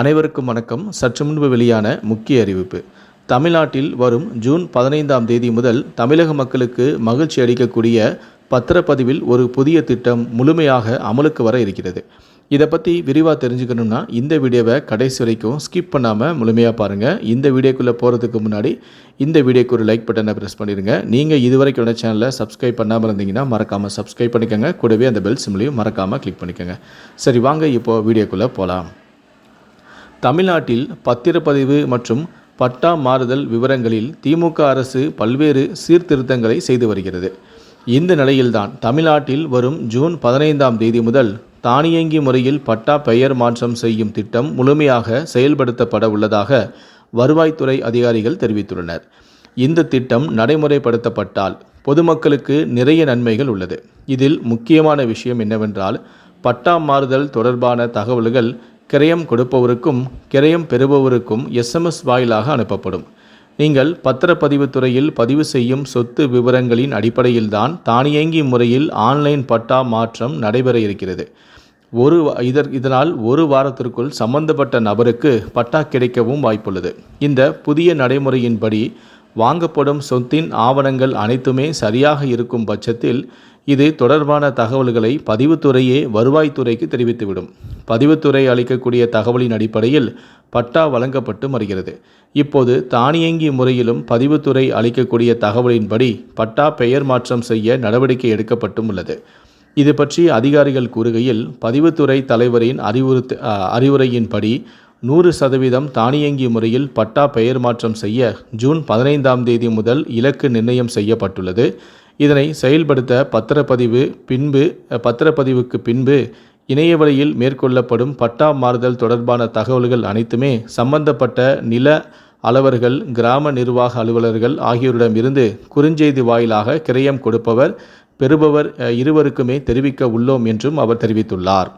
அனைவருக்கும் வணக்கம். சற்று முன்பு வெளியான முக்கிய அறிவிப்பு. தமிழ்நாட்டில் வரும் ஜூன் பதினைந்தாம் தேதி முதல் தமிழக மக்களுக்கு மகிழ்ச்சி அளிக்கக்கூடிய பத்திரப்பதிவில் ஒரு புதிய திட்டம் முழுமையாக அமலுக்கு வர இருக்கிறது. இதை பற்றி விரிவாக தெரிஞ்சுக்கணும்னா இந்த வீடியோவை கடைசி வரைக்கும் ஸ்கிப் பண்ணாமல் முழுமையாக பாருங்கள் இந்த வீடியோக்குள்ளே போகிறதுக்கு முன்னாடி இந்த வீடியோக்கு ஒரு லைக் பட்டனை ப்ரெஸ் பண்ணிடுங்க. நீங்கள் இதுவரைக்கும் என்னோட சேனலை சப்ஸ்கிரைப் பண்ணாமல் இருந்தீங்கன்னா மறக்காமல் சப்ஸ்கிரைப் பண்ணிக்கோங்க. கூடவே அந்த பெல் சிம்லையும் மறக்காமல் கிளிக் பண்ணிக்கோங்க. சரி வாங்க இப்போது வீடியோக்குள்ளே போகலாம் தமிழ்நாட்டில் பத்திரப்பதிவு மற்றும் பட்டா மாறுதல் விவரங்களில் திமுக அரசு பல்வேறு சீர்திருத்தங்களை செய்து வருகிறது. இந்த நிலையில்தான் தமிழ்நாட்டில் வரும் ஜூன் பதினைந்தாம் தேதி முதல் தானியங்கி முறையில் பட்டா பெயர் மாற்றம் செய்யும் திட்டம் முழுமையாக செயல்படுத்தப்பட உள்ளதாக வருவாய்த்துறை அதிகாரிகள் தெரிவித்துள்ளனர். இந்த திட்டம் நடைமுறைப்படுத்தப்பட்டால் பொதுமக்களுக்கு நிறைய நன்மைகள் உள்ளது. இதில் முக்கியமான விஷயம் என்னவென்றால் பட்டா மாறுதல் தொடர்பான தகவல்கள் கிரயம் கொடுப்பவருக்கும் கிரயம் பெறுபவருக்கும் எஸ்எம்எஸ் வாயிலாக அனுப்பப்படும். நீங்கள் பத்திரப்பதிவு துறையில் பதிவு செய்யும் சொத்து விவரங்களின் அடிப்படையில்தான் தானியங்கி முறையில் ஆன்லைன் பட்டா மாற்றம் நடைபெற இருக்கிறது. ஒரு இதற் இதனால் ஒரு வாரத்திற்குள் சம்பந்தப்பட்ட நபருக்கு பட்டா கிடைக்கவும் வாய்ப்புள்ளது. இந்த புதிய நடைமுறையின்படி வாங்கப்படும் சொத்தின் ஆவணங்கள் அனைத்துமே சரியாக இருக்கும் பட்சத்தில் இது தொடர்பான தகவல்களை பதிவுத்துறையே வருவாய்த்துறைக்கு தெரிவித்துவிடும். பதிவுத்துறை அளிக்கக்கூடிய தகவலின் அடிப்படையில் பட்டா வழங்கப்பட்டு வருகிறது. இப்போது தானியங்கி முறையிலும் பதிவுத்துறை அளிக்கக்கூடிய தகவலின்படி பட்டா பெயர் மாற்றம் செய்ய நடவடிக்கை எடுக்கப்பட்டும் உள்ளது. இது பற்றி அதிகாரிகள் கூறுகையில் பதிவுத்துறை தலைவரின் அறிவுறுத்த அறிவுரையின்படி நூறு சதவீதம் தானியங்கி முறையில் பட்டா பெயர் மாற்றம் செய்ய ஜூன் பதினைந்தாம் தேதி முதல் இலக்கு நிர்ணயம் செய்யப்பட்டுள்ளது. இதனை செயல்படுத்த பத்திரப்பதிவு பின்பு பத்திரப்பதிவுக்கு பின்பு இணையவழியில் மேற்கொள்ளப்படும் பட்டா மாறுதல் தொடர்பான தகவல்கள் அனைத்துமே சம்பந்தப்பட்ட நில அளவர்கள் கிராம நிர்வாக அலுவலர்கள் ஆகியோரிடமிருந்து குறுஞ்செய்தி வாயிலாக கிரயம் கொடுப்பவர் பெறுபவர் இருவருக்குமே தெரிவிக்க உள்ளோம் என்றும் அவர் தெரிவித்துள்ளார்.